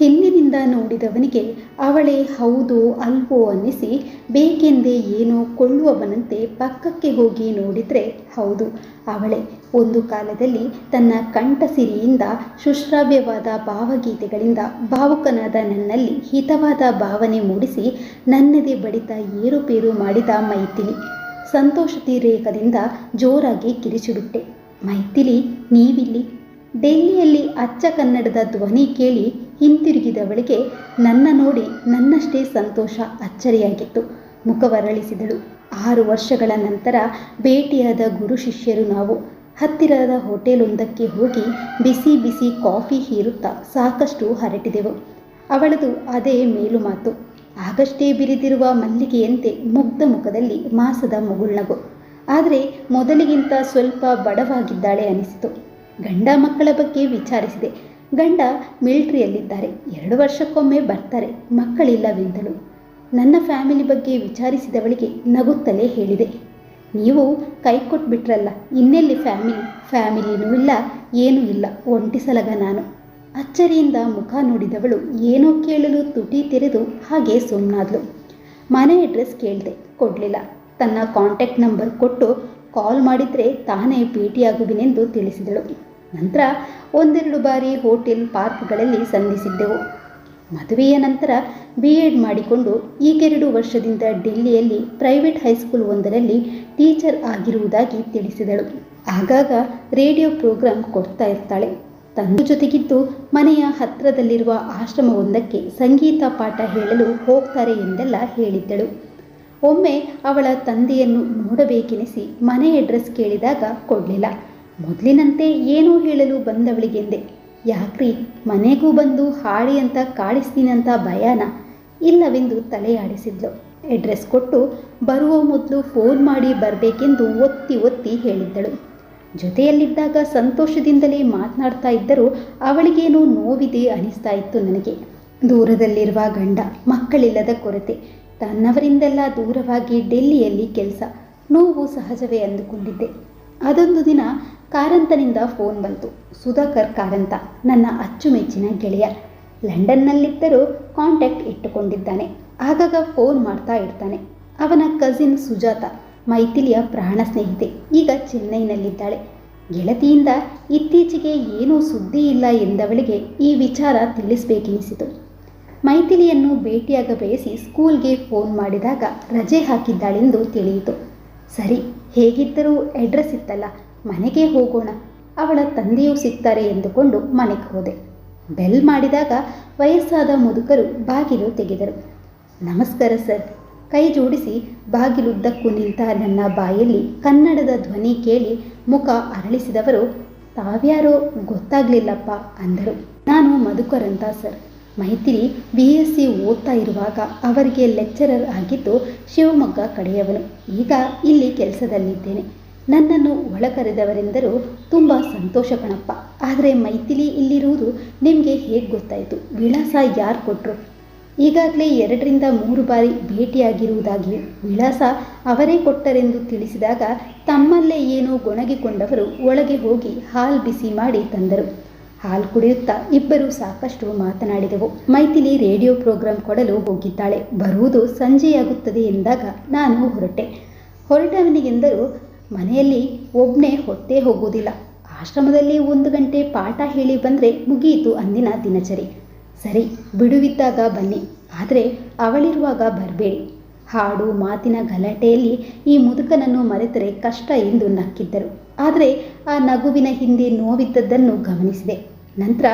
ಹಿಂದಿನಿಂದ ನೋಡಿದವನಿಗೆ ಅವಳೇ ಹೌದು ಅಲ್ವೋ ಅನ್ನಿಸಿ, ಬೇಕೆಂದೇ ಏನೋ ಕೊಳ್ಳುವವನಂತೆ ಪಕ್ಕಕ್ಕೆ ಹೋಗಿ ನೋಡಿದರೆ ಹೌದು, ಅವಳೇ. ಒಂದು ಕಾಲದಲ್ಲಿ ತನ್ನ ಕಂಠಸಿರಿಯಿಂದ ಶುಶ್ರಾವ್ಯವಾದ ಭಾವಗೀತೆಗಳಿಂದ ಭಾವುಕನಾದ ನನ್ನಲ್ಲಿ ಹಿತವಾದ ಭಾವನೆ ಮೂಡಿಸಿ ನನ್ನದೇ ಬಡಿತ ಏರುಪೇರು ಮಾಡಿದ ಮೈಥಿಲಿ. ಸಂತೋಷತಿರೇಕದಿಂದ ಜೋರಾಗಿ ಕಿರಿಚಿಬಿಟ್ಟೆ ಮೈಥಿಲಿ, ನೀವಿಲ್ಲಿ. ಡೆಲ್ಲಿಯಲ್ಲಿ ಅಚ್ಚ ಕನ್ನಡದ ಧ್ವನಿ ಕೇಳಿ ಹಿಂತಿರುಗಿದವಳಿಗೆ ನನ್ನ ನೋಡಿ ನನ್ನಷ್ಟೇ ಸಂತೋಷ ಅಚ್ಚರಿಯಾಗಿತ್ತು. ಮುಖವರಳಿಸಿದಳು ಆರು ವರ್ಷಗಳ ನಂತರ ಭೇಟಿಯಾದ ಗುರು ಶಿಷ್ಯರು ನಾವು. ಹತ್ತಿರದ ಹೋಟೆಲೊಂದಕ್ಕೆ ಹೋಗಿ ಬಿಸಿ ಬಿಸಿ ಕಾಫಿ ಹೀರುತ್ತಾ ಸಾಕಷ್ಟು ಹರಟಿದೆವು. ಅವಳದು ಅದೇ ಮೇಲು ಮಾತು. ಆಗಷ್ಟೇ ಬಿರಿದಿರುವ ಮಲ್ಲಿಗೆಯಂತೆ ಮುಗ್ಧ ಮುಖದಲ್ಲಿ ಮಾಸದ ಮುಗುಳ್ನಗು ಆದರೆ ಮೊದಲಿಗಿಂತ ಸ್ವಲ್ಪ ಬಡವಾಗಿದ್ದಾಳೆ ಅನಿಸಿತು. ಗಂಡ ಮಕ್ಕಳ ಬಗ್ಗೆ ವಿಚಾರಿಸಿದೆ. ಗಂಡ ಮಿಲ್ಟ್ರಿಯಲ್ಲಿದ್ದಾರೆ. ಎರಡು ವರ್ಷಕ್ಕೊಮ್ಮೆ ಬರ್ತಾರೆ. ಮಕ್ಕಳಿಲ್ಲವೆಂದಳು. ನನ್ನ ಫ್ಯಾಮಿಲಿ ಬಗ್ಗೆ ವಿಚಾರಿಸಿದವಳಿಗೆ ನಗುತ್ತಲೇ ಹೇಳಿದೆ. ನೀವು ಕೈ ಕೊಟ್ಬಿಟ್ರಲ್ಲ ಇನ್ನೆಲ್ಲಿ ಫ್ಯಾಮಿಲಿ? ಫ್ಯಾಮಿಲಿನೂ ಇಲ್ಲ, ಏನೂ ಇಲ್ಲ ಒಂಟಿಸಲಗ ನಾನು. ಅಚ್ಚರಿಯಿಂದ ಮುಖ ನೋಡಿದವಳು ಏನೋ ಕೇಳಲು ತುಟಿ ತೆರೆದು ಹಾಗೆ ಸುಮ್ಮನಾದ್ಲು ಮನೆ ಅಡ್ರೆಸ್ ಕೇಳಿದೆ, ಕೊಡಲಿಲ್ಲ. ತನ್ನ ಕಾಂಟ್ಯಾಕ್ಟ್ ನಂಬರ್ ಕೊಟ್ಟು ಕಾಲ್ ಮಾಡಿದರೆ ತಾನೇ ಭೇಟಿಯಾಗುವಿನೆಂದು ತಿಳಿಸಿದಳು. ನಂತರ ಒಂದೆರಡು ಬಾರಿ ಹೋಟೆಲ್ ಪಾರ್ಕ್ಗಳಲ್ಲಿ ಸಂಧಿಸಿದ್ದೆವು. ಮದುವೆಯ ನಂತರ ಬಿ ಎಡ್ ಮಾಡಿಕೊಂಡು ಈಗೆರಡು ವರ್ಷದಿಂದ ಡೆಲ್ಲಿಯಲ್ಲಿ ಪ್ರೈವೇಟ್ ಹೈಸ್ಕೂಲ್ ಒಂದರಲ್ಲಿ ಟೀಚರ್ ಆಗಿರುವುದಾಗಿ ತಿಳಿಸಿದಳು. ಆಗಾಗ ರೇಡಿಯೋ ಪ್ರೋಗ್ರಾಂ ಕೊಡ್ತಾ ಇರ್ತಾಳೆ. ತನ್ನ ಜೊತೆಗಿದ್ದು ಮನೆಯ ಹತ್ತಿರದಲ್ಲಿರುವ ಆಶ್ರಮವೊಂದಕ್ಕೆ ಸಂಗೀತ ಪಾಠ ಹೇಳಲು ಹೋಗ್ತಾರೆ ಎಂದೆಲ್ಲ ಹೇಳಿದ್ದಳು. ಒಮ್ಮೆ ಅವಳ ತಂದೆಯನ್ನು ನೋಡಬೇಕೆನಿಸಿ ಮನೆ ಅಡ್ರೆಸ್ ಕೇಳಿದಾಗ ಕೊಡಲಿಲ್ಲ. ಮೊದಲಿನಂತೆ ಏನೂ ಹೇಳಲು ಬಂದವಳಿಗೆಂದೆ ಯಾಕ್ರಿ ಮನೆಗೂ ಬಂದು ಹಾಡಿ ಅಂತ ಕಾಡಿಸ್ತೀನಂತ ಭಯಾನ? ಇಲ್ಲವೆಂದು ತಲೆಯಾಡಿಸಿದ್ಲು ಅಡ್ರೆಸ್ ಕೊಟ್ಟು ಬರುವ ಮೊದಲು ಫೋನ್ ಮಾಡಿ ಬರಬೇಕೆಂದು ಒತ್ತಿ ಒತ್ತಿ ಹೇಳಿದ್ದಳು. ಜೊತೆಯಲ್ಲಿದ್ದಾಗ ಸಂತೋಷದಿಂದಲೇ ಮಾತನಾಡ್ತಾ ಇದ್ದರೂ ಅವಳಿಗೇನೋ ನೋವಿದೆ ಅನಿಸ್ತಾ ಇತ್ತು ನನಗೆ. ದೂರದಲ್ಲಿರುವ ಗಂಡ, ಮಕ್ಕಳಿಲ್ಲದ ಕೊರತೆ, ತನ್ನವರಿಂದೆಲ್ಲ ದೂರವಾಗಿ ಡೆಲ್ಲಿಯಲ್ಲಿ ಕೆಲಸ, ನೋವು ಸಹಜವೇ ಅಂದುಕೊಂಡಿದ್ದೆ. ಅದೊಂದು ದಿನ ಕಾರಂತನಿಂದ ಫೋನ್ ಬಂತು. ಸುಧಾಕರ್ ಕಾರಂತ, ನನ್ನ ಅಚ್ಚುಮೆಚ್ಚಿನ ಗೆಳೆಯ. ಲಂಡನ್ನಲ್ಲಿದ್ದರೂ ಕಾಂಟ್ಯಾಕ್ಟ್ ಇಟ್ಟುಕೊಂಡಿದ್ದಾನೆ. ಆಗಾಗ ಫೋನ್ ಮಾಡ್ತಾ ಇರ್ತಾನೆ. ಅವನ ಕಸಿನ್ ಸುಜಾತ, ಮೈಥಿಲಿಯ ಪ್ರಾಣ ಸ್ನೇಹಿತೆ, ಈಗ ಚೆನ್ನೈನಲ್ಲಿದ್ದಾಳೆ. ಗೆಳತಿಯಿಂದ ಇತ್ತೀಚೆಗೆ ಏನೂ ಸುದ್ದಿ ಇಲ್ಲ ಎಂದವಳಿಗೆ ಈ ವಿಚಾರ ತಿಳಿಸಬೇಕೆನಿಸಿತು. ಮೈಥಿಲಿಯನ್ನು ಭೇಟಿಯಾಗ ಬಯಸಿ ಸ್ಕೂಲ್ಗೆ ಫೋನ್ ಮಾಡಿದಾಗ ರಜೆ ಹಾಕಿದ್ದಾಳೆಂದು ತಿಳಿಯಿತು. ಸರಿ, ಹೇಗಿದ್ದರೂ ಅಡ್ರೆಸ್ ಇತ್ತಲ್ಲ. ಮನೆಗೆ ಹೋಗೋಣ. ಅವಳ ತಂದೆಯೂ ಸಿಗ್ತಾರೆ ಎಂದುಕೊಂಡು ಮನೆಗೆ ಹೋದೆ. ಬೆಲ್ ಮಾಡಿದಾಗ ವಯಸ್ಸಾದ ಮುದುಕರು ಬಾಗಿಲು ತೆಗೆದರು. ನಮಸ್ಕಾರ ಸರ್. ಕೈ ಜೋಡಿಸಿ ಬಾಗಿಲುದ್ದಕ್ಕೂ ನಿಂತ ನನ್ನ ಬಾಯಲ್ಲಿ ಕನ್ನಡದ ಧ್ವನಿ ಕೇಳಿ ಮುಖ ಅರಳಿಸಿದವರು, ತಾವ್ಯಾರೋ ಗೊತ್ತಾಗ್ಲಿಲ್ಲಪ್ಪ ಅಂದರು. ನಾನು ಮಧುಕರಂತ sir. Maitri B S C ಓದ್ತಾ ಇರುವಾಗ ಅವರಿಗೆ ಲೆಕ್ಚರರ್ ಆಗಿದ್ದು ಶಿವಮೊಗ್ಗ ಕಡೆಯವನು. ಈಗ ಇಲ್ಲಿ ಕೆಲಸದಲ್ಲಿದ್ದೇನೆ. ನನ್ನನ್ನು ಒಳಕರೆದವರೆಂದರೂ ತುಂಬ ಸಂತೋಷ ಕಣಪ್ಪ. ಆದರೆ ಮೈಥಿಲಿ ಇಲ್ಲಿರುವುದು ನಿಮಗೆ ಹೇಗೆ ಗೊತ್ತಾಯಿತು? ವಿಳಾಸ ಯಾರು ಕೊಟ್ಟರು ಈಗಾಗಲೇ ಎರಡರಿಂದ ಮೂರು ಬಾರಿ ಭೇಟಿಯಾಗಿರುವುದಾಗಿ ವಿಳಾಸ ಅವರೇ ಕೊಟ್ಟರೆಂದು ತಿಳಿಸಿದಾಗ ತಮ್ಮಲ್ಲೇ ಏನೋ ಗೊಣಗಿಕೊಂಡವರು ಒಳಗೆ ಹೋಗಿ ಹಾಲ್ ಬಿಸಿ ಮಾಡಿ ತಂದರು. ಹಾಲು ಕುಡಿಯುತ್ತಾ ಇಬ್ಬರು ಸಾಕಷ್ಟು ಮಾತನಾಡಿದೆವು. ಮೈಥಿಲಿ ರೇಡಿಯೋ ಪ್ರೋಗ್ರಾಂ ಕೊಡಲು ಹೋಗಿದ್ದಾಳೆ. ಬರುವುದು ಸಂಜೆಯಾಗುತ್ತದೆ ಎಂದಾಗ ನಾನು ಹೊರಟೆ. ಹೊರಟವನಿಗೆಂದರೂ ಮನೆಯಲ್ಲಿ ಒಬ್ಬನೇ ಹೊಟ್ಟೆ ಹೋಗುವುದಿಲ್ಲ. ಆಶ್ರಮದಲ್ಲಿ ಒಂದು ಗಂಟೆ ಪಾಠ ಹೇಳಿ ಬಂದರೆ ಮುಗಿಯಿತು ಅಂದಿನ ದಿನಚರಿ. ಸರಿ, ಬಿಡುವಿದ್ದಾಗ ಬನ್ನಿ. ಆದರೆ ಅವಳಿರುವಾಗ ಬರಬೇಡಿ. ಹಾಡು, ಮಾತಿನ ಗಲಾಟೆಯಲ್ಲಿ ಈ ಮುದುಕನನ್ನು ಮರೆತರೆ ಕಷ್ಟ ಎಂದು ನಕ್ಕಿದ್ದರು. ಆದರೆ ಆ ನಗುವಿನ ಹಿಂದೆ ನೋವಿದ್ದದ್ದನ್ನು ಗಮನಿಸಿದೆ. ನಂತರ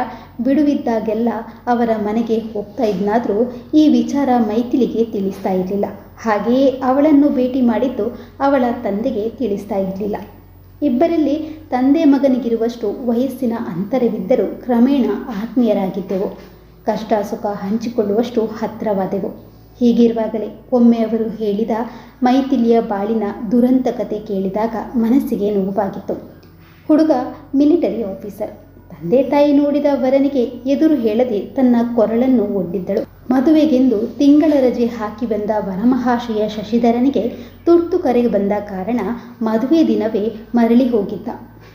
ಬಿಡುವಿದ್ದಾಗೆಲ್ಲ ಅವರ ಮನೆಗೆ ಹೋಗ್ತಾ ಇದ್ನಾದರೂ ಈ ವಿಚಾರ ಮೈಥಿಲಿಗೆ ತಿಳಿಸ್ತಾ ಇರಲಿಲ್ಲ. ಹಾಗೆಯೇ ಅವಳನ್ನು ಭೇಟಿ ಮಾಡಿದ್ದು ಅವಳ ತಂದೆಗೆ ತಿಳಿಸ್ತಾ ಇರಲಿಲ್ಲ. ಇಬ್ಬರಲ್ಲಿ ತಂದೆ ಮಗನಿಗಿರುವಷ್ಟು ವಯಸ್ಸಿನ ಅಂತರವಿದ್ದರೂ ಕ್ರಮೇಣ ಆತ್ಮೀಯರಾಗಿದ್ದೆವು. ಕಷ್ಟ ಸುಖ ಹಂಚಿಕೊಳ್ಳುವಷ್ಟು ಹತ್ತಿರವಾದೆವು. ಹೀಗಿರುವಾಗಲೇ ಒಮ್ಮೆ ಅವರು ಹೇಳಿದ ಮೈಥಿಲಿಯ ಬಾಳಿನ ದುರಂತ ಕಥೆ ಕೇಳಿದಾಗ ಮನಸ್ಸಿಗೆ ನೋವಾಗಿತ್ತು. ಹುಡುಗ ಮಿಲಿಟರಿ ಆಫೀಸರ್. ತಂದೆ ತಾಯಿ ನೋಡಿದ ವರನಿಗೆ ಎದುರು ಹೇಳದೆ ತನ್ನ ಕೊರಳನ್ನು ಒಡ್ಡಿದ್ದಳು. ಮದುವೆಗೆಂದು ತಿಂಗಳ ರಜೆ ಹಾಕಿ ಬಂದ ವರಮಹಾಶಯ ಶಶಿಧರನಿಗೆ ತುರ್ತು ಕರೆಗೆ ಬಂದ ಕಾರಣ ಮದುವೆ ದಿನವೇ ಮರಳಿ ಹೋಗಿದ್ದ.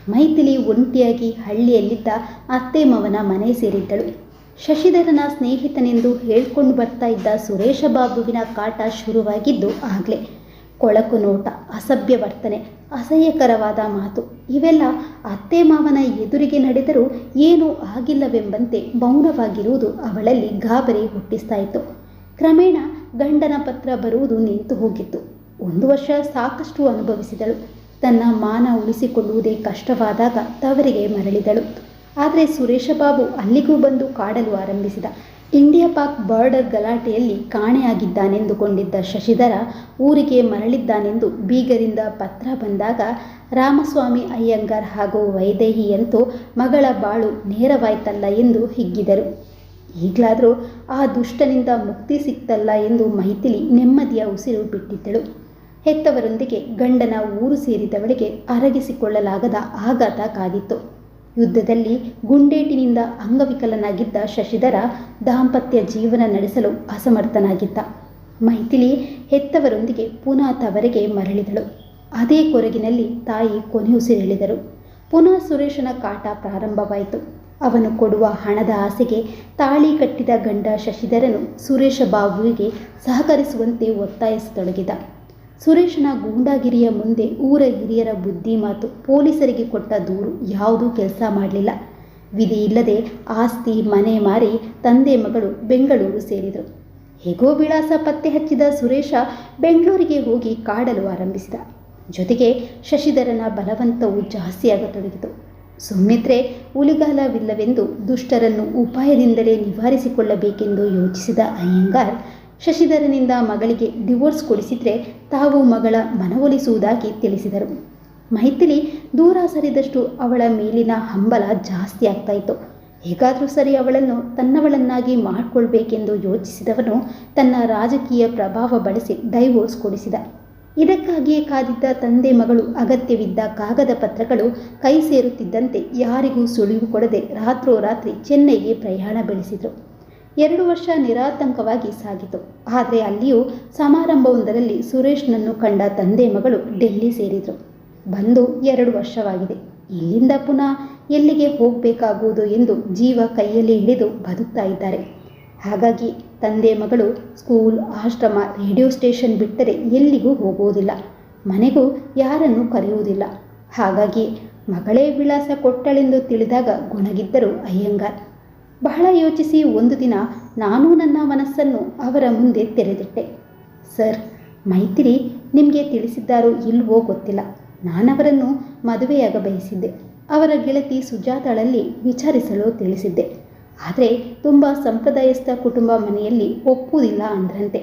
ಮೈಥಿಲಿ ಒಂಟಿಯಾಗಿ ಹಳ್ಳಿಯಲ್ಲಿದ್ದ ಅತ್ತೆ ಮವನ ಮನೆ ಸೇರಿದ್ದಳು. ಶಶಿಧರನ ಸ್ನೇಹಿತನೆಂದು ಹೇಳ್ಕೊಂಡು ಬರ್ತಾ ಇದ್ದ ಸುರೇಶ ಬಾಬುವಿನ ಕಾಟ ಶುರುವಾಗಿದ್ದು ಆಗಲೇ. ಕೊಳಕು ನೋಟ, ಅಸಭ್ಯ ವರ್ತನೆ ಅಸಹ್ಯಕರವಾದ ಮಾತು. ಇವೆಲ್ಲ ಅತ್ತೆ ಮಾವನ ಎದುರಿಗೆ ನಡೆದರೂ ಏನೂ ಆಗಿಲ್ಲವೆಂಬಂತೆ ಮೌನವಾಗಿರುವುದು ಅವಳಲ್ಲಿ ಗಾಬರಿ ಹುಟ್ಟಿಸ್ತಾ ಇತ್ತು. ಕ್ರಮೇಣ ಗಂಡನ ಪತ್ರ ಬರುವುದು ನಿಂತು ಹೋಗಿತ್ತು. ಒಂದು ವರ್ಷ ಸಾಕಷ್ಟು ಅನುಭವಿಸಿದಳು. ತನ್ನ ಮಾನ ಉಳಿಸಿಕೊಳ್ಳುವುದೇ ಕಷ್ಟವಾದಾಗ ತವರಿಗೆ ಮರಳಿದಳು. ಆದರೆ ಸುರೇಶ ಬಾಬು ಅಲ್ಲಿಗೂ ಬಂದು ಕಾಡಲು ಆರಂಭಿಸಿದ. ಇಂಡಿಯಾ ಪಾಕ್ ಬಾರ್ಡರ್ ಗಲಾಟೆಯಲ್ಲಿ ಕಾಣೆಯಾಗಿದ್ದಾನೆಂದುಕೊಂಡಿದ್ದ ಶಶಿಧರ ಊರಿಗೆ ಮರಳಿದ್ದಾನೆಂದು ಬೀಗರಿಂದ ಪತ್ರ ಬಂದಾಗ, ರಾಮಸ್ವಾಮಿ ಅಯ್ಯಂಗಾರ್ ಹಾಗೂ ವೈದೇಹಿಯಂತೂ ಮಗಳ ಬಾಳು ನೇರವಾಯ್ತಲ್ಲ ಎಂದು ಹಿಗ್ಗಿದರು. ಈಗಲಾದರೂ ಆ ದುಷ್ಟನಿಂದ ಮುಕ್ತಿ ಸಿಕ್ತಲ್ಲ ಎಂದು ಮೈಥಿಲಿ ನೆಮ್ಮದಿಯ ಉಸಿರು ಬಿಟ್ಟಿದ್ದಳು. ಹೆತ್ತವರೊಂದಿಗೆ ಗಂಡನ ಊರು ಸೇರಿದವಳಿಗೆ ಅರಗಿಸಿಕೊಳ್ಳಲಾಗದ ಆಘಾತ ಕಾದಿತ್ತು ಯುದ್ಧದಲ್ಲಿ ಗುಂಡೇಟಿನಿಂದ ಅಂಗವಿಕಲನಾಗಿದ್ದ ಶಶಿಧರ ದಾಂಪತ್ಯ ಜೀವನ ನಡೆಸಲು ಅಸಮರ್ಥನಾಗಿದ್ದ. ಮೈಥಿಲಿ ಹೆತ್ತವರೊಂದಿಗೆ ಪುನಃ ತವರಿಗೆ ಮರಳಿದಳು. ಅದೇ ಕೊರಗಿನಲ್ಲಿ ತಾಯಿ ಕೊನೆಯುಸಿರೆಳೆದರು ಪುನಃ ಸುರೇಶನ ಕಾಟ ಪ್ರಾರಂಭವಾಯಿತು. ಅವನು ಕೊಡುವ ಹಣದ ಆಸೆಗೆ ತಾಳಿ ಕಟ್ಟಿದ ಗಂಡ ಶಶಿಧರನು ಸುರೇಶ ಬಾಬುವಿಗೆ ಸಹಕರಿಸುವಂತೆ ಒತ್ತಾಯಿಸತೊಡಗಿದ. ಸುರೇಶನ ಗೂಂಡಾಗಿರಿಯ ಮುಂದೆ ಊರ ಹಿರಿಯರ ಬುದ್ಧಿ ಮಾತು ಪೊಲೀಸರಿಗೆ ಕೊಟ್ಟ ದೂರು ಯಾವುದೂ ಕೆಲಸ ಮಾಡಲಿಲ್ಲ. ವಿಧಿ ಇಲ್ಲದೆ ಆಸ್ತಿ, ಮನೆ ಮಾರಿ ತಂದೆ ಮಗಳು ಬೆಂಗಳೂರು ಸೇರಿದರು. ಹೇಗೋ ವಿಳಾಸ ಪತ್ತೆ ಹಚ್ಚಿದ ಸುರೇಶ ಬೆಂಗಳೂರಿಗೆ ಹೋಗಿ ಕಾಡಲು ಆರಂಭಿಸಿದ. ಜೊತೆಗೆ ಶಶಿಧರನ ಬಲವಂತವು ಜಾಸ್ತಿಯಾಗತೊಡಗಿತು ಸುಮ್ಮಿದ್ರೆ ಉಲಿಗಾಲವಿಲ್ಲವೆಂದು ದುಷ್ಟರನ್ನು ಉಪಾಯದಿಂದಲೇ ನಿವಾರಿಸಿಕೊಳ್ಳಬೇಕೆಂದು ಯೋಚಿಸಿದ ಅಯ್ಯಂಗಾರ್ ಶಶಿಧರನಿಂದ ಮಗಳಿಗೆ ಡಿವೋರ್ಸ್ ಕೊಡಿಸಿದರೆ ತಾವು ಮಗಳ ಮನವೊಲಿಸುವುದಾಗಿ ತಿಳಿಸಿದರು. ಮೈಥಿಲಿ ದೂರ ಸರಿದಷ್ಟು ಅವಳ ಮೇಲಿನ ಹಂಬಲ ಜಾಸ್ತಿ ಆಗ್ತಾಯಿತ್ತು ಹೇಗಾದರೂ ಸರಿ ಅವಳನ್ನು ತನ್ನವಳನ್ನಾಗಿ ಮಾಡಿಕೊಳ್ಬೇಕೆಂದು ಯೋಚಿಸಿದವನು ತನ್ನ ರಾಜಕೀಯ ಪ್ರಭಾವ ಬಳಸಿ ಡೈವೋರ್ಸ್ ಕೊಡಿಸಿದ. ಇದಕ್ಕಾಗಿಯೇ ಕಾದಿದ್ದ ತಂದೆ ಮಗಳು ಅಗತ್ಯವಿದ್ದ ಕಾಗದ ಪತ್ರಗಳು ಕೈ ಸೇರುತ್ತಿದ್ದಂತೆ ಯಾರಿಗೂ ಸುಳಿವು ಕೊಡದೆ ರಾತ್ರೋರಾತ್ರಿ ಚೆನ್ನೈಗೆ ಪ್ರಯಾಣ ಬೆಳೆಸಿದರು. ಎರಡು ವರ್ಷ ನಿರಾತಂಕವಾಗಿ ಸಾಗಿತು. ಆದರೆ ಅಲ್ಲಿಯೂ ಸಮಾರಂಭವೊಂದರಲ್ಲಿ ಸುರೇಶ್ನನ್ನು ಕಂಡ ತಂದೆ ಮಗಳು ಡೆಲ್ಲಿ ಸೇರಿದರು. ಬಂದು ಎರಡು ವರ್ಷವಾಗಿದೆ. ಇಲ್ಲಿಂದ ಪುನಃ ಎಲ್ಲಿಗೆ ಹೋಗಬೇಕಾಗುವುದು ಎಂದು ಜೀವ ಕೈಯಲ್ಲಿ ಹಿಡಿದು ಬದುಕ್ತಾ ಇದ್ದಾರೆ. ಹಾಗಾಗಿ ತಂದೆ ಮಗಳು ಸ್ಕೂಲ್, ಆಶ್ರಮ, ರೇಡಿಯೋ ಸ್ಟೇಷನ್ ಬಿಟ್ಟರೆ ಎಲ್ಲಿಗೂ ಹೋಗುವುದಿಲ್ಲ. ಮನೆಗೂ ಯಾರನ್ನು ಕರೆಯುವುದಿಲ್ಲ. ಹಾಗಾಗಿ ಮಗಳೇ ವಿಳಾಸ ಕೊಟ್ಟಳೆಂದು ತಿಳಿದಾಗ ಗುಣಗಿದ್ದರು ಅಯ್ಯಂಗಾರ್. ಬಹಳ ಯೋಚಿಸಿ ಒಂದು ದಿನ ನಾನು ನನ್ನ ಮನಸ್ಸನ್ನು ಅವರ ಮುಂದೆ ತೆರೆದಿಟ್ಟೆ. ಸರ್, ಮೈತ್ರಿ ನಿಮಗೆ ತಿಳಿಸಿದ್ದಾರೋ ಇಲ್ವೋ ಗೊತ್ತಿಲ್ಲ. ನಾನವರನ್ನು ಮದುವೆಯಾಗ ಬಯಸಿದ್ದೆ. ಅವರ ಗೆಳತಿ ಸುಜಾತಾಳಲ್ಲಿ ವಿಚಾರಿಸಲು ತಿಳಿಸಿದ್ದೆ. ಆದರೆ ತುಂಬ ಸಂಪ್ರದಾಯಸ್ಥ ಕುಟುಂಬ ಮನೆಯಲ್ಲಿ ಒಪ್ಪುವುದಿಲ್ಲ ಅಂದ್ರಂತೆ.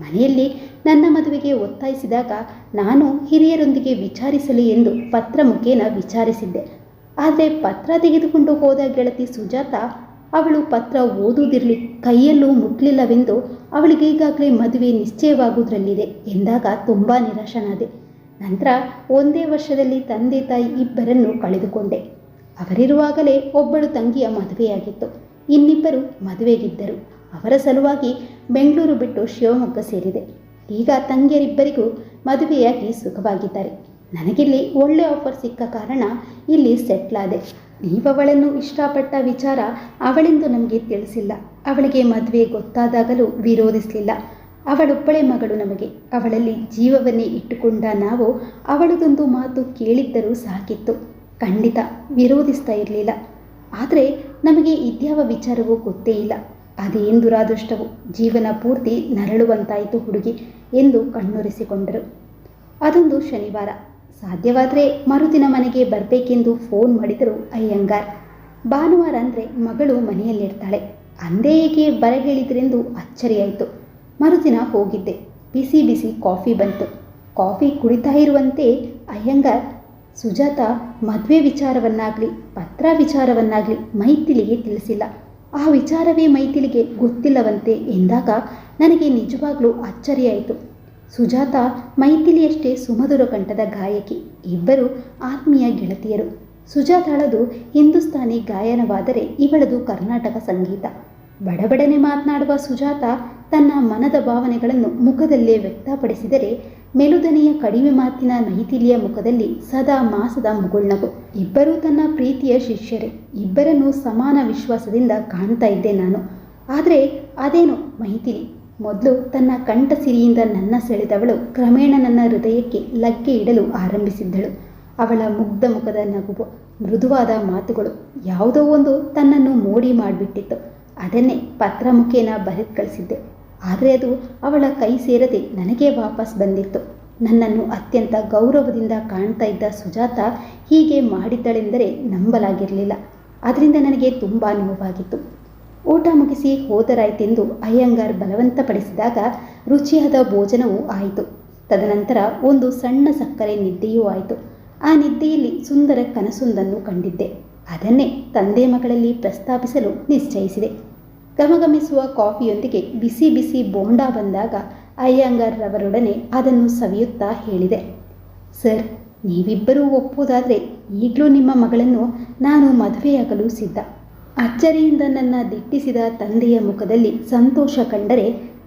ಮನೆಯಲ್ಲಿ ನನ್ನ ಮದುವೆಗೆ ಒತ್ತಾಯಿಸಿದಾಗ ನಾನು ಹಿರಿಯರೊಂದಿಗೆ ವಿಚಾರಿಸಲಿ ಎಂದು ಪತ್ರ ಮುಖೇನ ವಿಚಾರಿಸಿದ್ದೆ. ಆದರೆ ಪತ್ರ ತೆಗೆದುಕೊಂಡು ಹೋದ ಗೆಳತಿ ಸುಜಾತ ಅವಳು ಪತ್ರ ಓದುವುದಿರಲಿ, ಕೈಯಲ್ಲೂ ಮುಟ್ಲಿಲ್ಲವೆಂದು ಅವಳಿಗೆ ಈಗಾಗಲೇ ಮದುವೆ ನಿಶ್ಚಯವಾಗುವುದರಲ್ಲಿದೆ ಎಂದಾಗ ತುಂಬ ನಿರಾಶನಾದೆ. ನಂತರ ಒಂದೇ ವರ್ಷದಲ್ಲಿ ತಂದೆ ತಾಯಿ ಇಬ್ಬರನ್ನು ಕಳೆದುಕೊಂಡೆ. ಅವರಿರುವಾಗಲೇ ಒಬ್ಬಳು ತಂಗಿಯ ಮದುವೆಯಾಗಿತ್ತು. ಇನ್ನಿಬ್ಬರು ಮದುವೆಗಿದ್ದರು. ಅವರ ಸಲುವಾಗಿ ಬೆಂಗಳೂರು ಬಿಟ್ಟು ಶಿವಮೊಗ್ಗ ಸೇರಿದೆ. ಈಗ ತಂಗಿಯರಿಬ್ಬರಿಗೂ ಮದುವೆಯಾಗಿ ಸುಖವಾಗಿದ್ದಾರೆ. ನನಗಿಲ್ಲಿ ಒಳ್ಳೆ ಆಫರ್ ಸಿಕ್ಕ ಕಾರಣ ಇಲ್ಲಿ ಸೆಟ್ಲಾದೆ ನೀವವಳನ್ನು ಇಷ್ಟಪಟ್ಟ ವಿಚಾರ ಅವಳೆಂದು ನಮಗೆ ತಿಳಿಸಿಲ್ಲ. ಅವಳಿಗೆ ಮದುವೆ ಗೊತ್ತಾದಾಗಲೂ ವಿರೋಧಿಸಲಿಲ್ಲ. ಅವಳೊಬ್ಬಳೆ ಮಗಳು ನಮಗೆ. ಅವಳಲ್ಲಿ ಜೀವವನ್ನೇ ಇಟ್ಟುಕೊಂಡ ನಾವು ಅವಳದೊಂದು ಮಾತು ಕೇಳಿದ್ದರೂ ಸಾಕಿತ್ತು. ಖಂಡಿತ ವಿರೋಧಿಸ್ತಾ ಇರಲಿಲ್ಲ. ಆದರೆ ನಮಗೆ ಇದ್ಯಾವ ವಿಚಾರವೂ ಗೊತ್ತೇ ಇಲ್ಲ. ಅದೇನು ದುರಾದೃಷ್ಟವು. ಜೀವನ ಪೂರ್ತಿ ನರಳುವಂತಾಯಿತು ಹುಡುಗಿ ಎಂದು ಕಣ್ಣೊರೆಸಿಕೊಂಡರು. ಅದೊಂದು ಶನಿವಾರ. ಸಾಧ್ಯವಾದರೆ ಮರುದಿನ ಮನೆಗೆ ಬರಬೇಕೆಂದು ಫೋನ್ ಮಾಡಿದರು ಅಯ್ಯಂಗಾರ್. ಭಾನುವಾರ ಅಂದರೆ ಮಗಳು ಮನೆಯಲ್ಲಿರ್ತಾಳೆ. ಅಂದೇ ಏಕೆ ಬರ ಹೇಳಿದ್ರೆಂದು ಅಚ್ಚರಿಯಾಯಿತು. ಮರುದಿನ ಹೋಗಿದ್ದೆ. ಬಿಸಿ ಬಿಸಿ ಕಾಫಿ ಬಂತು. ಕಾಫಿ ಕುಡಿತಾ ಇರುವಂತೆ ಅಯ್ಯಂಗಾರ್, ಸುಜಾತ ಮದುವೆ ವಿಚಾರವನ್ನಾಗಲಿ, ಪತ್ರ ವಿಚಾರವನ್ನಾಗಲಿ ಮೈಥಿಲಿಗೆ ತಿಳಿಸಿಲ್ಲ. ಆ ವಿಚಾರವೇ ಮೈಥಿಲಿಗೆ ಗೊತ್ತಿಲ್ಲವಂತೆ ಎಂದಾಗ ನನಗೆ ನಿಜವಾಗ್ಲೂ ಅಚ್ಚರಿಯಾಯಿತು. ಸುಜಾತ ಮೈಥಿಲಿಯಷ್ಟೇ ಸುಮಧುರ ಕಂಠದ ಗಾಯಕಿ. ಇಬ್ಬರು ಆತ್ಮೀಯ ಗೆಳತಿಯರು. ಸುಜಾತಾಳದು ಹಿಂದೂಸ್ತಾನಿ ಗಾಯನವಾದರೆ ಇವಳದು ಕರ್ನಾಟಕ ಸಂಗೀತ. ಬಡಬಡನೆ ಮಾತನಾಡುವ ಸುಜಾತ ತನ್ನ ಮನದ ಭಾವನೆಗಳನ್ನು ಮುಖದಲ್ಲೇ ವ್ಯಕ್ತಪಡಿಸಿದರೆ ಮೆಲುದನೆಯ ಕಡಿಮೆ ಮಾತಿನ ಮೈಥಿಲಿಯ ಮುಖದಲ್ಲಿ ಸದಾ ಮಾಸದ ಮುಗುಳ್ನಗು ಇಬ್ಬರೂ ತನ್ನ ಪ್ರೀತಿಯ ಶಿಷ್ಯರೇ. ಇಬ್ಬರನ್ನು ಸಮಾನ ವಿಶ್ವಾಸದಿಂದ ಕಾಣ್ತಾ ಇದ್ದೆ ನಾನು. ಆದರೆ ಅದೇನು ಮೈಥಿಲಿ. ಮೊದಲು ತನ್ನ ಕಂಠಸಿರಿಯಿಂದ ನನ್ನ ಸೆಳೆದವಳು ಕ್ರಮೇಣ ನನ್ನ ಹೃದಯಕ್ಕೆ ಲಗ್ಗೆ ಇಡಲು ಆರಂಭಿಸಿದ್ದಳು. ಅವಳ ಮುಗ್ಧ ಮುಖದ ನಗುವು, ಮೃದುವಾದ ಮಾತುಗಳು ಯಾವುದೋ ಒಂದು ತನ್ನನ್ನು ಮೋಡಿ ಮಾಡಿಬಿಟ್ಟಿತ್ತು. ಅದನ್ನೇ ಪತ್ರ ಮುಖೇನ ಬರೆದು ಕಳಿಸಿದ್ದೆ. ಆದರೆ ಅದು ಅವಳ ಕೈ ಸೇರದೆ ನನಗೆ ವಾಪಸ್ ಬಂದಿತ್ತು. ನನ್ನನ್ನು ಅತ್ಯಂತ ಗೌರವದಿಂದ ಕಾಣ್ತಾ ಇದ್ದ ಸುಜಾತ ಹೀಗೆ ಮಾಡಿದ್ದಳೆಂದರೆ ನಂಬಲಾಗಿರಲಿಲ್ಲ. ಅದರಿಂದ ನನಗೆ ತುಂಬ ನೋವಾಗಿತ್ತು. ಊಟ ಮುಗಿಸಿ ಹೋದರಾಯ್ತೆಂದು ಅಯ್ಯಂಗಾರ್ ಬಲವಂತಪಡಿಸಿದಾಗ ರುಚಿಯಾದ ಭೋಜನವೂ ಆಯಿತು. ತದನಂತರ ಒಂದು ಸಣ್ಣ ಸಕ್ಕರೆ ನಿದ್ದೆಯೂ ಆಯಿತು. ಆ ನಿದ್ದೆಯಲ್ಲಿ ಸುಂದರ ಕನಸೊಂದನ್ನು ಕಂಡಿದ್ದೆ. ಅದನ್ನೇ ತಂದೆ ಮಗಳಲ್ಲಿ ಪ್ರಸ್ತಾಪಿಸಲು ನಿಶ್ಚಯಿಸಿದೆ. ಗಮಗಮಿಸುವ ಕಾಫಿಯೊಂದಿಗೆ ಬಿಸಿ ಬಿಸಿ ಬೋಂಡಾ ಬಂದಾಗ ಅಯ್ಯಂಗಾರ್ರವರೊಡನೆ ಅದನ್ನು ಸವಿಯುತ್ತಾ ಹೇಳಿದೆ. ಸರ್, ನೀವಿಬ್ಬರೂ ಒಪ್ಪುವುದಾದರೆ ಈಗಲೂ ನಿಮ್ಮ ಮಗಳನ್ನು ನಾನು ಮದುವೆಯಾಗಲು ಸಿದ್ಧ. ಅಚ್ಚರಿಯಿಂದ ನನ್ನ ದಿಟ್ಟಿಸಿದ ತಂದೆಯ ಮುಖದಲ್ಲಿ ಸಂತೋಷ ಕಂಡರೆ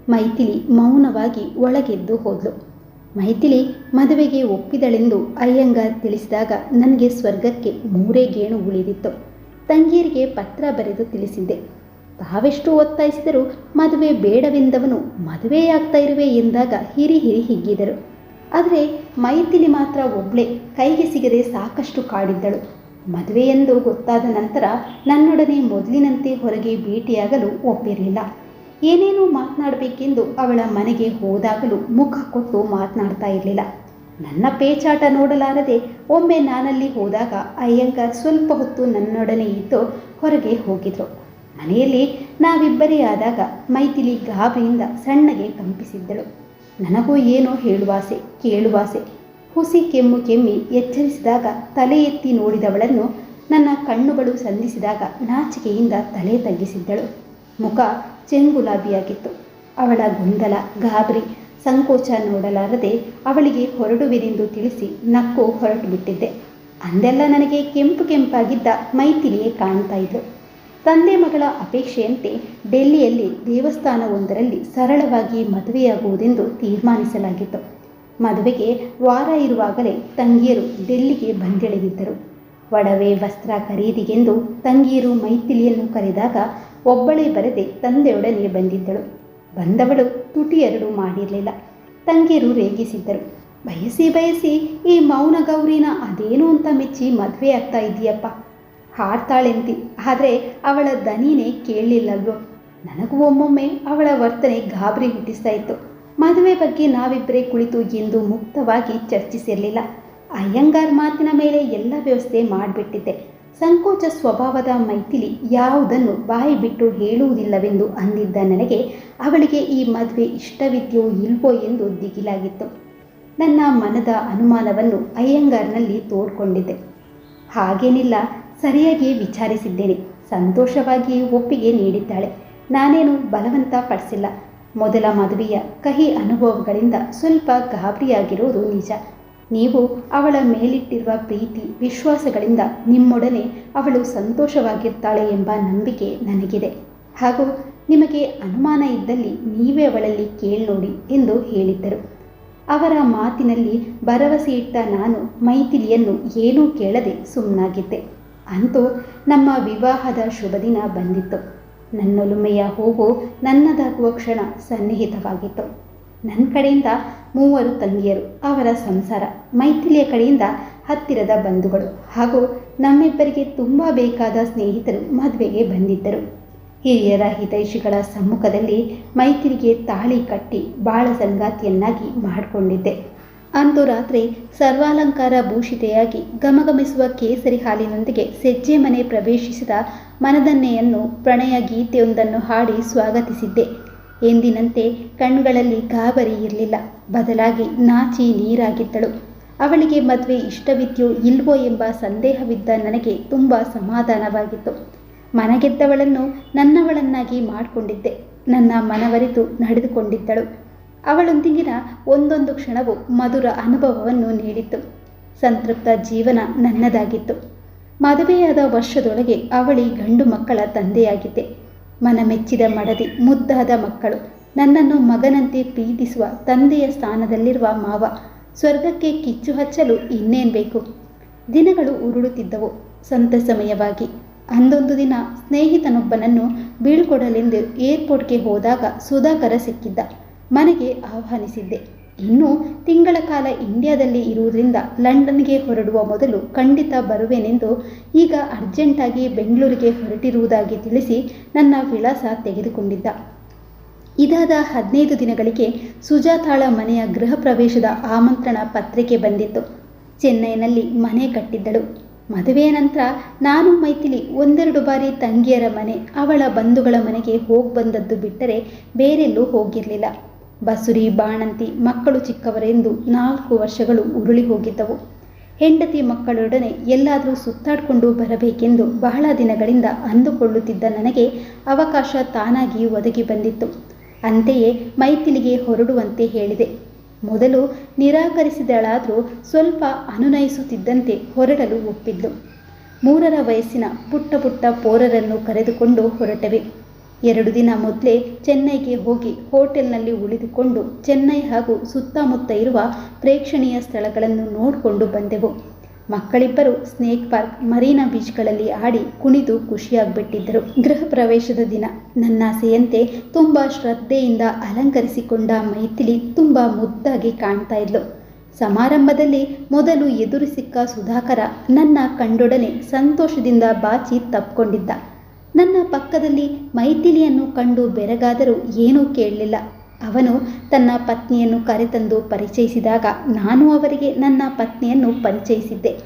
ಮೈಥಿಲಿ ಮೌನವಾಗಿ ಒಳಗೆದ್ದು ಹೋದ್ಲು. ಮೈಥಿಲಿ ಮದುವೆಗೆ ಒಪ್ಪಿದಳೆಂದು ಅಯ್ಯಂಗಾರ್ ತಿಳಿಸಿದಾಗ ನನಗೆ ಸ್ವರ್ಗಕ್ಕೆ ಮೂರೇ ಗೇಣು ಉಳಿದಿತ್ತು. ತಂಗಿಯರಿಗೆ ಪತ್ರ ಬರೆದು ತಿಳಿಸಿದ್ದೆ. ತಾವೆಷ್ಟು ಒತ್ತಾಯಿಸಿದರೂ ಮದುವೆ ಬೇಡವೆಂದವನು ಮದುವೆಯಾಗ್ತಾ ಇರುವೆ ಎಂದಾಗ ಹಿರಿ ಹಿರಿ ಹಿಗ್ಗಿದರು. ಆದರೆ ಮೈಥಿಲಿ ಮಾತ್ರ ಒಬ್ಳೆ ಕೈಗೆ ಸಿಗದೆ ಸಾಕಷ್ಟು ಕಾಡಿದ್ದಳು. ಮದುವೆಯೆಂದು ಗೊತ್ತಾದ ನಂತರ ನನ್ನೊಡನೆ ಮೊದಲಿನಂತೆ ಹೊರಗೆ ಭೇಟಿಯಾಗಲು ಒಪ್ಪಿರಲಿಲ್ಲ. ಏನೇನೋ ಮಾತನಾಡಬೇಕೆಂದು ಅವಳ ಮನೆಗೆ ಹೋದಾಗಲೂ ಮುಖ ಕೊಟ್ಟು ಮಾತನಾಡ್ತಾ ಇರಲಿಲ್ಲ. ನನ್ನ ಪೇಚಾಟ ನೋಡಲಾರದೆ ಒಮ್ಮೆ ನಾನಲ್ಲಿ ಹೋದಾಗ ಅಯ್ಯಂಗಾರ್ ಸ್ವಲ್ಪ ಹೊತ್ತು ನನ್ನೊಡನೆ ಇದ್ದು ಹೊರಗೆ ಹೋಗಿದ್ರು. ಮನೆಯಲ್ಲಿ ನಾವಿಬ್ಬರೇ ಆದಾಗ ಮೈಥಿಲಿ ಗಾಬರಿಯಿಂದ ಸಣ್ಣಗೆ ಕಂಪಿಸಿದ್ದಳು. ನನಗೂ ಏನೋ ಹೇಳುವಾಸೆ, ಕೇಳುವಾಸೆ ಹುಸಿ ಕೆಮ್ಮು ಕೆಮ್ಮಿ ಎಚ್ಚರಿಸಿದಾಗ ತಲೆ ಎತ್ತಿ ನೋಡಿದವಳನ್ನು ನನ್ನ ಕಣ್ಣುಗಳು ಸಂಧಿಸಿದಾಗ ನಾಚಿಕೆಯಿಂದ ತಲೆ ತಗ್ಗಿಸಿದ್ದಳು. ಮುಖ ಚೆಂಗುಲಾಬಿಯಾಗಿತ್ತು. ಅವಳ ಗೊಂದಲ, ಗಾಬರಿ, ಸಂಕೋಚ ನೋಡಲಾರದೆ ಅವಳಿಗೆ ಹೊರಡುವೆನೆಂದು ತಿಳಿಸಿ ನಕ್ಕು ಹೊರಟು ಬಿಟ್ಟಿದ್ದೆ ಅಂದೆಲ್ಲ ನನಗೆ ಕೆಂಪು ಕೆಂಪಾಗಿದ್ದ ಮೈತಿಲಿಯೇ ಕಾಣ್ತಾ ಇದ್ಲು. ತಂದೆ ಮಗಳ ಅಪೇಕ್ಷೆಯಂತೆ ಡೆಲ್ಲಿಯಲ್ಲಿ ದೇವಸ್ಥಾನವೊಂದರಲ್ಲಿ ಸರಳವಾಗಿ ಮದುವೆಯಾಗುವುದೆಂದು ತೀರ್ಮಾನಿಸಲಾಗಿತ್ತು. ಮದುವೆಗೆ ವಾರ ಇರುವಾಗಲೇ ತಂಗಿಯರು ಡೆಲ್ಲಿಗೆ ಬಂದಿಳಿದಿದ್ದರು. ಒಡವೆ, ವಸ್ತ್ರ ಖರೀದಿಗೆಂದು ತಂಗಿಯರು ಮೈಥಿಲಿಯನ್ನು ಕರೆದಾಗ ಒಬ್ಬಳೇ ಬರದೆ ತಂದೆಯೊಡನೆ ಬಂದಿದ್ದಳು. ಬಂದವಳು ತುಟಿ ಎರಡು ಮಾಡಿರಲಿಲ್ಲ. ತಂಗಿಯರು ರೇಗಿಸಿದ್ದರು. ಬಯಸಿ ಬಯಸಿ, ಈ ಮೌನ ಗೌರಿನ ಅದೇನು ಅಂತ ಮೆಚ್ಚಿ ಮದುವೆ ಆಗ್ತಾ ಇದೆಯಪ್ಪ ಹಾಡ್ತಾಳೆಂತಿ, ಆದರೆ ಅವಳ ದನಿನೇ ಕೇಳಲಿಲ್ಲಲ್ವೋ. ನನಗೂ ಒಮ್ಮೊಮ್ಮೆ ಅವಳ ವರ್ತನೆ ಗಾಬರಿ ಹುಟ್ಟಿಸ್ತಾ ಇತ್ತು. ಮದುವೆ ಬಗ್ಗೆ ನಾವಿಬ್ಬರೇ ಕುಳಿತು ಎಂದು ಮುಕ್ತವಾಗಿ ಚರ್ಚಿಸಿರಲಿಲ್ಲ. ಅಯ್ಯಂಗಾರ್ ಮಾತಿನ ಮೇಲೆ ಎಲ್ಲ ವ್ಯವಸ್ಥೆ ಮಾಡಿಬಿಟ್ಟಿದ್ದೆ. ಸಂಕೋಚ ಸ್ವಭಾವದ ಮೈಥಿಲಿ ಯಾವುದನ್ನು ಬಾಯಿ ಬಿಟ್ಟು ಹೇಳುವುದಿಲ್ಲವೆಂದು ಅಂದಿದ್ದ ನನಗೆ ಅವಳಿಗೆ ಈ ಮದುವೆ ಇಷ್ಟವಿದೆಯೋ ಇಲ್ವೋ ಎಂದು ದಿಗಿಲಾಗಿತ್ತು. ನನ್ನ ಮನದ ಅನುಮಾನವನ್ನು ಅಯ್ಯಂಗಾರ್ನಲ್ಲಿ ತೋಡ್ಕೊಂಡಿದ್ದೆ. ಹಾಗೇನಿಲ್ಲ, ಸರಿಯಾಗಿ ವಿಚಾರಿಸಿದ್ದೇನೆ. ಸಂತೋಷವಾಗಿ ಒಪ್ಪಿಗೆ ನೀಡಿದ್ದಾಳೆ. ನಾನೇನು ಬಲವಂತ ಪಡಿಸಿಲ್ಲ. ಮೊದಲ ಮದುವೆಯ ಕಹಿ ಅನುಭವಗಳಿಂದ ಸ್ವಲ್ಪ ಗಾಬರಿಯಾಗಿರುವುದು ನಿಜ. ನೀವು ಅವಳ ಮೇಲಿಟ್ಟಿರುವ ಪ್ರೀತಿ, ವಿಶ್ವಾಸಗಳಿಂದ ನಿಮ್ಮೊಡನೆ ಅವಳು ಸಂತೋಷವಾಗಿರ್ತಾಳೆ ಎಂಬ ನಂಬಿಕೆ ನನಗಿದೆ. ಹಾಗೂ ನಿಮಗೆ ಅನುಮಾನ ಇದ್ದಲ್ಲಿ ನೀವೇ ಅವಳಲ್ಲಿ ಕೇಳಿ ನೋಡಿ ಎಂದು ಹೇಳಿದ್ದರು. ಅವರ ಮಾತಿನಲ್ಲಿ ಭರವಸೆ ಇಟ್ಟ ನಾನು ಮೈಥಿಲಿಯನ್ನು ಏನೂ ಕೇಳದೆ ಸುಮ್ಮನಾಗಿದ್ದೆ ಅಂತೂ ನಮ್ಮ ವಿವಾಹದ ಶುಭ ದಿನ ಬಂದಿತ್ತು. ನನ್ನೊಲುಮೆಯ ಹೂವು ನನ್ನದಾಗುವ ಕ್ಷಣ ಸನ್ನಿಹಿತವಾಗಿತ್ತು. ನನ್ನ ಕಡೆಯಿಂದ ಮೂವರು ತಂಗಿಯರು, ಅವರ ಸಂಸಾರ, ಮೈಥಿಲಿಯ ಕಡೆಯಿಂದ ಹತ್ತಿರದ ಬಂಧುಗಳು ಹಾಗೂ ನಮ್ಮಿಬ್ಬರಿಗೆ ತುಂಬ ಬೇಕಾದ ಸ್ನೇಹಿತರು ಮದುವೆಗೆ ಬಂದಿದ್ದರು. ಹಿರಿಯರ ಹಿತೈಷಿಗಳ ಸಮ್ಮುಖದಲ್ಲಿ ಮೈತ್ರಿಗೆ ತಾಳಿ ಕಟ್ಟಿ ಬಾಳ ಸಂಗಾತಿಯನ್ನಾಗಿ ಮಾಡಿಕೊಂಡಿದ್ದೆ. ಅಂದು ರಾತ್ರಿ ಸರ್ವಾಲಂಕಾರ ಭೂಷಿತೆಯಾಗಿ ಗಮಗಮಿಸುವ ಕೇಸರಿ ಹಾಲಿನೊಂದಿಗೆ ಸೆಜ್ಜೆ ಮನೆ ಪ್ರವೇಶಿಸಿದ ಮನದನ್ನೆಯನ್ನು ಪ್ರಣಯ ಗೀತೆಯೊಂದನ್ನು ಹಾಡಿ ಸ್ವಾಗತಿಸಿದ್ದೆ. ಎಂದಿನಂತೆ ಕಣ್ಗಳಲ್ಲಿ ಗಾಬರಿ ಇರಲಿಲ್ಲ. ಬದಲಾಗಿ ನಾಚಿ ನೀರಾಗಿದ್ದಳು. ಅವಳಿಗೆ ಮದುವೆ ಇಷ್ಟವಿದ್ಯೋ ಇಲ್ವೋ ಎಂಬ ಸಂದೇಹವಿದ್ದ ನನಗೆ ತುಂಬ ಸಮಾಧಾನವಾಗಿತ್ತು. ಮನಗೆದ್ದವಳನ್ನು ನನ್ನವಳನ್ನಾಗಿ ಮಾಡಿಕೊಂಡಿದ್ದೆ. ನನ್ನ ಮನವರಿತು ನಡೆದುಕೊಂಡಿದ್ದಳು. ಅವಳೊಂದಿಗಿನ ಒಂದೊಂದು ಕ್ಷಣವು ಮಧುರ ಅನುಭವವನ್ನು ನೀಡಿತ್ತು. ಸಂತೃಪ್ತ ಜೀವನ ನನ್ನದಾಗಿತ್ತು. ಮದುವೆಯಾದ ವರ್ಷದೊಳಗೆ ಅವಳಿ ಗಂಡು ಮಕ್ಕಳ ತಂದೆಯಾಗಿದ್ದೆ. ಮನಮೆಚ್ಚಿದ ಮಡದಿ ಮುದ್ದಾದ ಮಕ್ಕಳು, ನನ್ನನ್ನು ಮಗನಂತೆ ಪ್ರೀತಿಸುವ ತಂದೆಯ ಸ್ಥಾನದಲ್ಲಿರುವ ಮಾವ, ಸ್ವರ್ಗಕ್ಕೆ ಕಿಚ್ಚು ಹಚ್ಚಲು ಇನ್ನೇನು ಬೇಕು? ದಿನಗಳು ಉರುಳುತ್ತಿದ್ದವು ಸಂತಸಮಯವಾಗಿ. ಅಂದೊಂದು ದಿನ ಸ್ನೇಹಿತನೊಬ್ಬನನ್ನು ಬೀಳ್ಕೊಡಲೆಂದು ಏರ್ಪೋರ್ಟ್ಗೆ ಹೋದಾಗ ಸುಧಾಕರ ಸಿಕ್ಕಿದ್ದ. ಮನೆಗೆ ಆಹ್ವಾನಿಸಿದ್ದೆ. ಇನ್ನು ತಿಂಗಳ ಕಾಲ ಇಂಡಿಯಾದಲ್ಲಿ ಇರುವುದರಿಂದ ಲಂಡನ್ಗೆ ಹೊರಡುವ ಮೊದಲು ಖಂಡಿತ ಬರುವೆನೆಂದು ಈಗ ಅರ್ಜೆಂಟಾಗಿ ಬೆಂಗಳೂರಿಗೆ ಹೊರಟಿರುವುದಾಗಿ ತಿಳಿಸಿ ನನ್ನ ವಿಳಾಸ ತೆಗೆದುಕೊಂಡಿದ್ದ. ಇದಾದ ಹದಿನೈದು ದಿನಗಳಿಗೆ ಸುಜಾತಾಳ ಮನೆಯ ಗೃಹ ಪ್ರವೇಶದ ಆಮಂತ್ರಣ ಪತ್ರಿಕೆ ಬಂದಿತ್ತು. ಚೆನ್ನೈನಲ್ಲಿ ಮನೆ ಕಟ್ಟಿದ್ದಳು. ಮದುವೆಯ ನಂತರ ನಾನು ಮೈಥಿಲಿ ಒಂದೆರಡು ಬಾರಿ ತಂಗಿಯರ ಮನೆ, ಅವಳ ಬಂಧುಗಳ ಮನೆಗೆ ಹೋಗಿ ಬಂದದ್ದು ಬಿಟ್ಟರೆ ಬೇರೆಲ್ಲೂ ಹೋಗಿರಲಿಲ್ಲ. ಬಸುರಿ, ಬಾಣಂತಿ ಮಕ್ಕಳು ಚಿಕ್ಕವರೆಂದು ನಾಲ್ಕು ವರ್ಷಗಳು ಉರುಳಿ ಹೋಗಿದ್ದವು. ಹೆಂಡತಿ ಮಕ್ಕಳೊಡನೆ ಎಲ್ಲಾದರೂ ಸುತ್ತಾಡಿಕೊಂಡು ಬರಬೇಕೆಂದು ಬಹಳ ದಿನಗಳಿಂದ ಅಂದುಕೊಳ್ಳುತ್ತಿದ್ದ ನನಗೆ ಅವಕಾಶ ತಾನಾಗಿ ಒದಗಿ ಬಂದಿತ್ತು. ಅಂತೆಯೇ ಮೈಥಿಲಿಗೆ ಹೊರಡುವಂತೆ ಹೇಳಿದೆ. ಮೊದಲು ನಿರಾಕರಿಸಿದಳಾದರೂ ಸ್ವಲ್ಪ ಅನುನಯಿಸುತ್ತಿದ್ದಂತೆ ಹೊರಡಲು ಒಪ್ಪಿದ್ಲು. ಮೂರರ ವಯಸ್ಸಿನ ಪುಟ್ಟ ಪುಟ್ಟ ಪೋರರನ್ನು ಕರೆದುಕೊಂಡು ಹೊರಟವೆ. ಎರಡು ದಿನ ಮೊದಲೇ ಚೆನ್ನೈಗೆ ಹೋಗಿ ಹೋಟೆಲ್ನಲ್ಲಿ ಉಳಿದುಕೊಂಡು ಚೆನ್ನೈ ಹಾಗೂ ಸುತ್ತಮುತ್ತ ಇರುವ ಪ್ರೇಕ್ಷಣೀಯ ಸ್ಥಳಗಳನ್ನು ನೋಡಿಕೊಂಡು ಬಂದೆವು. ಮಕ್ಕಳಿಬ್ಬರು ಸ್ನೇಕ್ ಪಾರ್ಕ್, ಮರೀನಾ ಬೀಚ್ಗಳಲ್ಲಿ ಆಡಿ ಕುಣಿದು ಖುಷಿಯಾಗ್ಬಿಟ್ಟಿದ್ದರು. ಗೃಹ ಪ್ರವೇಶದ ದಿನ. ನನ್ನಾಸೆಯಂತೆ ತುಂಬ ಶ್ರದ್ಧೆಯಿಂದ ಅಲಂಕರಿಸಿಕೊಂಡ ಮೈಥಿಲಿ ತುಂಬ ಮುದ್ದಾಗಿ ಕಾಣ್ತಾ ಇದ್ಲು. ಸಮಾರಂಭದಲ್ಲಿ ಮೊದಲು ಎದುರು ಸಿಕ್ಕ ಸುಧಾಕರ ನನ್ನ ಕಂಡೊಡನೆ ಸಂತೋಷದಿಂದ ಬಾಚಿ ತಪ್ಕೊಂಡಿದ್ದ. ನನ್ನ ಪಕ್ಕದಲ್ಲಿ ಮೈಥಿಲಿಯನ್ನು ಕಂಡು ಬೆರಗಾದರೂ ಏನೂ ಕೇಳಲಿಲ್ಲ. ಅವನು ತನ್ನ ಪತ್ನಿಯನ್ನು ಕರೆತಂದು ಪರಿಚಯಿಸಿದಾಗ ನಾನು ಅವರಿಗೆ ನನ್ನ ಪತ್ನಿಯನ್ನು ಪರಿಚಯಿಸಿದ್ದೆ.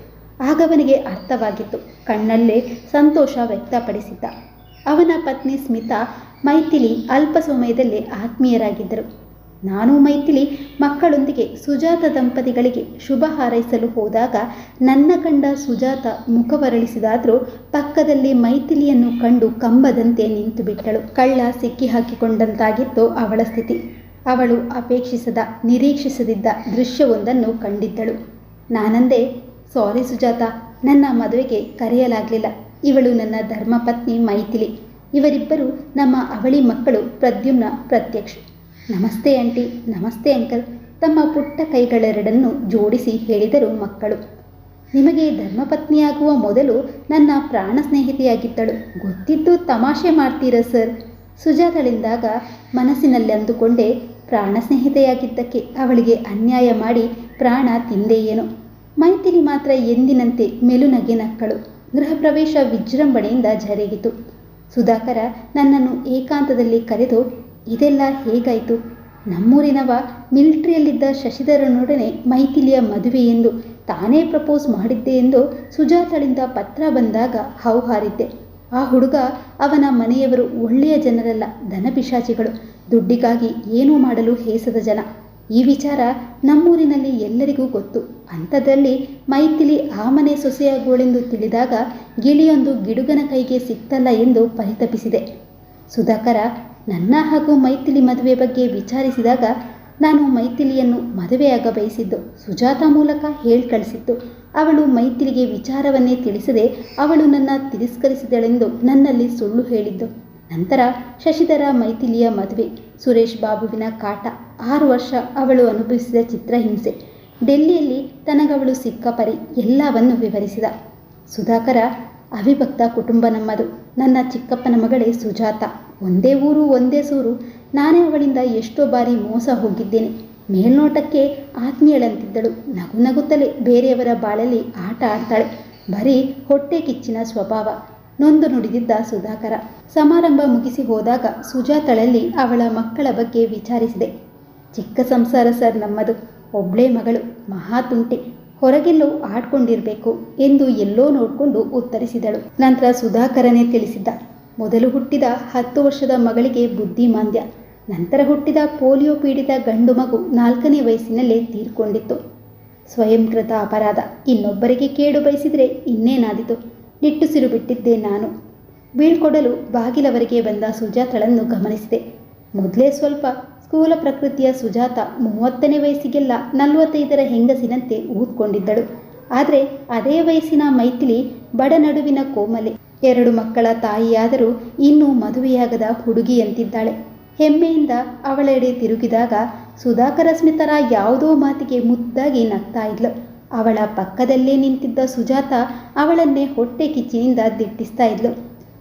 ಆಗವನಿಗೆ ಅರ್ಥವಾಗಿತ್ತು. ಕಣ್ಣಲ್ಲೇ ಸಂತೋಷ ವ್ಯಕ್ತಪಡಿಸಿದ್ದ. ಅವನ ಪತ್ನಿ ಸ್ಮಿತಾ ಮೈಥಿಲಿ ಅಲ್ಪ ಸಮಯದಲ್ಲೇ ಆತ್ಮೀಯರಾಗಿದ್ದರು. ನಾನು ಮೈಥಿಲಿ ಮಕ್ಕಳೊಂದಿಗೆ ಸುಜಾತ ದಂಪತಿಗಳಿಗೆ ಶುಭ ಹಾರೈಸಲು ಹೋದಾಗ ನನ್ನ ಕಂಡ ಸುಜಾತ ಮುಖವರಳಿಸಿದಾದರೂ ಪಕ್ಕದಲ್ಲಿ ಮೈಥಿಲಿಯನ್ನು ಕಂಡು ಕಂಬದಂತೆ ನಿಂತು ಬಿಟ್ಟಳು. ಕಳ್ಳ ಸಿಕ್ಕಿ ಹಾಕಿಕೊಂಡಂತಾಗಿತ್ತು ಅವಳ ಸ್ಥಿತಿ. ಅವಳು ಅಪೇಕ್ಷಿಸದ, ನಿರೀಕ್ಷಿಸದಿದ್ದ ದೃಶ್ಯವೊಂದನ್ನು ಕಂಡಿದ್ದಳು. ನಾನಂದೆ, ಸಾರಿ ಸುಜಾತ, ನನ್ನ ಮದುವೆಗೆ ಕರೆಯಲಾಗಲಿಲ್ಲ. ಇವಳು ನನ್ನ ಧರ್ಮಪತ್ನಿ ಮೈಥಿಲಿ. ಇವರಿಬ್ಬರು ನಮ್ಮ ಅವಳಿ ಮಕ್ಕಳು ಪ್ರದ್ಯುಮ್ನ ಪ್ರತ್ಯಕ್ಷ. ನಮಸ್ತೆ ಆಂಟಿ, ನಮಸ್ತೆ ಅಂಕಲ್. ತಮ್ಮ ಪುಟ್ಟ ಕೈಗಳೆರಡನ್ನು ಜೋಡಿಸಿ ಹೇಳಿದರು ಮಕ್ಕಳು. ನಿಮಗೆ ಧರ್ಮಪತ್ನಿಯಾಗುವ ಮೊದಲು ನನ್ನ ಪ್ರಾಣ ಸ್ನೇಹಿತೆಯಾಗಿದ್ದಳು. ಗೊತ್ತಿದ್ದು ತಮಾಷೆ ಮಾಡ್ತೀರಾ ಸರ್? ಸುಜಾತಳಿಂದಾಗ ಮನಸ್ಸಿನಲ್ಲಿ ಅಂದುಕೊಂಡೆ, ಪ್ರಾಣ ಸ್ನೇಹಿತೆಯಾಗಿದ್ದಕ್ಕೆ ಅವಳಿಗೆ ಅನ್ಯಾಯ ಮಾಡಿ ಪ್ರಾಣ ತಿಂದೆ ಏನೋ? ಮೈತಿಲಿ ಮಾತ್ರ ಎಂದಿನಂತೆ ಮೆಲುನಗೆ ನಕ್ಕಳು. ಗೃಹ ಪ್ರವೇಶ ವಿಜೃಂಭಣೆಯಿಂದ ಜರುಗಿತು ಸುಧಾಕರ ನನ್ನನ್ನು ಏಕಾಂತದಲ್ಲಿ ಕರೆದು ಇದೆಲ್ಲ ಹೇಗಾಯಿತು? ನಮ್ಮೂರಿನವ ಮಿಲಿಟ್ರಿಯಲ್ಲಿದ್ದ ಶಶಿಧರನೊಡನೆ ಮೈಥಿಲಿಯ ಮದುವೆ ಎಂದು ತಾನೇ ಪ್ರಪೋಸ್ ಮಾಡಿದ್ದೆ ಎಂದು ಸುಜಾತಳಿಂದ ಪತ್ರ ಬಂದಾಗ ಹೌಹಾರಿದ್ದೆ. ಆ ಹುಡುಗ ಅವನ ಮನೆಯವರು ಒಳ್ಳೆಯ ಜನರಲ್ಲ, ಧನಪಿಶಾಚಿಗಳು. ದುಡ್ಡಿಗಾಗಿ ಏನೂ ಮಾಡಲು ಹೇಸದ ಜನ. ಈ ವಿಚಾರ ನಮ್ಮೂರಿನಲ್ಲಿ ಎಲ್ಲರಿಗೂ ಗೊತ್ತು. ಅಂಥದ್ರಲ್ಲಿ ಮೈಥಿಲಿ ಆ ಮನೆ ಸೊಸೆಯಾಗುವಳೆಂದು ತಿಳಿದಾಗ ಗಿಳಿಯೊಂದು ಗಿಡುಗನ ಕೈಗೆ ಸಿಕ್ತಲ್ಲ ಎಂದು ಪರಿತಪಿಸಿದೆ. ಸುಧಾಕರ ನನ್ನ ಹಾಗೂ ಮೈಥಿಲಿ ಮದುವೆ ಬಗ್ಗೆ ವಿಚಾರಿಸಿದಾಗ ನಾನು ಮೈಥಿಲಿಯನ್ನು ಮದುವೆಯಾಗ ಬಯಸಿದ್ದು ಸುಜಾತ ಮೂಲಕ ಹೇಳಿ ಕಳಿಸಿತ್ತು ಅವಳು ಮೈಥಿಲಿಗೆ ವಿಚಾರವನ್ನೇ ತಿಳಿಸದೆ ಅವಳು ನನ್ನ ತಿರಸ್ಕರಿಸಿದಳೆಂದು ನನ್ನಲ್ಲಿ ಸುಳ್ಳು ಹೇಳಿದ್ದು. ನಂತರ ಶಶಿಧರ ಮೈಥಿಲಿಯ ಮದುವೆ, ಸುರೇಶ್ ಬಾಬುವಿನ ಕಾಟ, ಆರು ವರ್ಷ ಅವಳು ಅನುಭವಿಸಿದ ಚಿತ್ರಹಿಂಸೆ ಡೆಲ್ಲಿಯಲ್ಲಿ ತನಗವಳು ಸಿಕ್ಕ ಪರಿ ಎಲ್ಲವನ್ನು ವಿವರಿಸಿದ. ಸುಧಾಕರ ಅವಿಭಕ್ತ ಕುಟುಂಬ ನಮ್ಮದು. ನನ್ನ ಚಿಕ್ಕಪ್ಪನ ಮಗಳೇ ಸುಜಾತ, ಒಂದೇ ಊರು, ಒಂದೇ ಸೂರು. ನಾನೇ ಅವಳಿಂದ ಎಷ್ಟೋ ಬಾರಿ ಮೋಸ ಹೋಗಿದ್ದೇನೆ. ಮೇಲ್ನೋಟಕ್ಕೆ ಆತ್ಮೀಯಳಂತಿದ್ದಳು ನಗು ನಗುತ್ತಲೇ ಬೇರೆಯವರ ಬಾಳಲ್ಲಿ ಆಟ ಆಡ್ತಾಳೆ. ಬರೀ ಹೊಟ್ಟೆ ಕಿಚ್ಚಿನ ಸ್ವಭಾವ. ನೊಂದು ನುಡಿದಿದ್ದ ಸುಧಾಕರ. ಸಮಾರಂಭ ಮುಗಿಸಿ ಹೋದಾಗ ಸುಜಾತಳಲ್ಲಿ ಅವಳ ಮಕ್ಕಳ ಬಗ್ಗೆ ವಿಚಾರಿಸಿದೆ. ಚಿಕ್ಕ ಸಂಸಾರ ಸರ್ ನಮ್ಮದು. ಒಬ್ಳೇ ಮಗಳು. ಮಹಾ ತುಂಟೆ. ಹೊರಗೆಲ್ಲೋ ಆಡ್ಕೊಂಡಿರಬೇಕು ಎಂದು ಎಲ್ಲೋ ನೋಡಿಕೊಂಡು ಉತ್ತರಿಸಿದಳು. ನಂತರ ಸುಧಾಕರನೇ ತಿಳಿಸಿದ್ದ, ಮೊದಲು ಹುಟ್ಟಿದ ಹತ್ತು ವರ್ಷದ ಮಗಳಿಗೆ ಬುದ್ಧಿಮಾಂದ್ಯ. ನಂತರ ಹುಟ್ಟಿದ ಪೋಲಿಯೋ ಪೀಡಿತ ಗಂಡು ಮಗು ನಾಲ್ಕನೇ ವಯಸ್ಸಿನಲ್ಲೇ ತೀರ್ಕೊಂಡಿತ್ತು. ಸ್ವಯಂಕೃತ ಅಪರಾಧ. ಇನ್ನೊಬ್ಬರಿಗೆ ಕೇಡು ಬಯಸಿದರೆ ಇನ್ನೇನಾದಿತು? ನಿಟ್ಟುಸಿರು ಬಿಟ್ಟಿದ್ದೆ ನಾನು. ಬೀಳ್ಕೊಡಲು ಬಾಗಿಲವರೆಗೆ ಬಂದ ಸುಜಾತಳನ್ನು ಗಮನಿಸಿದೆ. ಮೊದಲೇ ಸ್ವಲ್ಪ ಸ್ಥೂಲ ಪ್ರಕೃತಿಯ ಸುಜಾತ ಮೂವತ್ತನೇ ವಯಸ್ಸಿಗೆಲ್ಲ ನಲವತ್ತೈದರ ಹೆಂಗಸಿನಂತೆ ಊದ್ಕೊಂಡಿದ್ದಳು. ಆದರೆ ಅದೇ ವಯಸ್ಸಿನ ಮೈಥಿಲಿ ಬಡ ನಡುವಿನ ಕೋಮಲೆ. ಎರಡು ಮಕ್ಕಳ ತಾಯಿಯಾದರೂ ಇನ್ನೂ ಮದುವೆಯಾಗದ ಹುಡುಗಿಯಂತಿದ್ದಾಳೆ. ಹೆಮ್ಮೆಯಿಂದ ಅವಳೆಡೆ ತಿರುಗಿದಾಗ ಸುಧಾಕರ ಸ್ಮಿತರ ಯಾವುದೋ ಮಾತಿಗೆ ಮುದ್ದಾಗಿ ನಗ್ತಾ ಇದ್ಲು. ಅವಳ ಪಕ್ಕದಲ್ಲೇ ನಿಂತಿದ್ದ ಸುಜಾತ ಅವಳನ್ನೇ ಹೊಟ್ಟೆ ಕಿಚ್ಚಿನಿಂದ ದಿಟ್ಟಿಸ್ತಾ ಇದ್ಲು.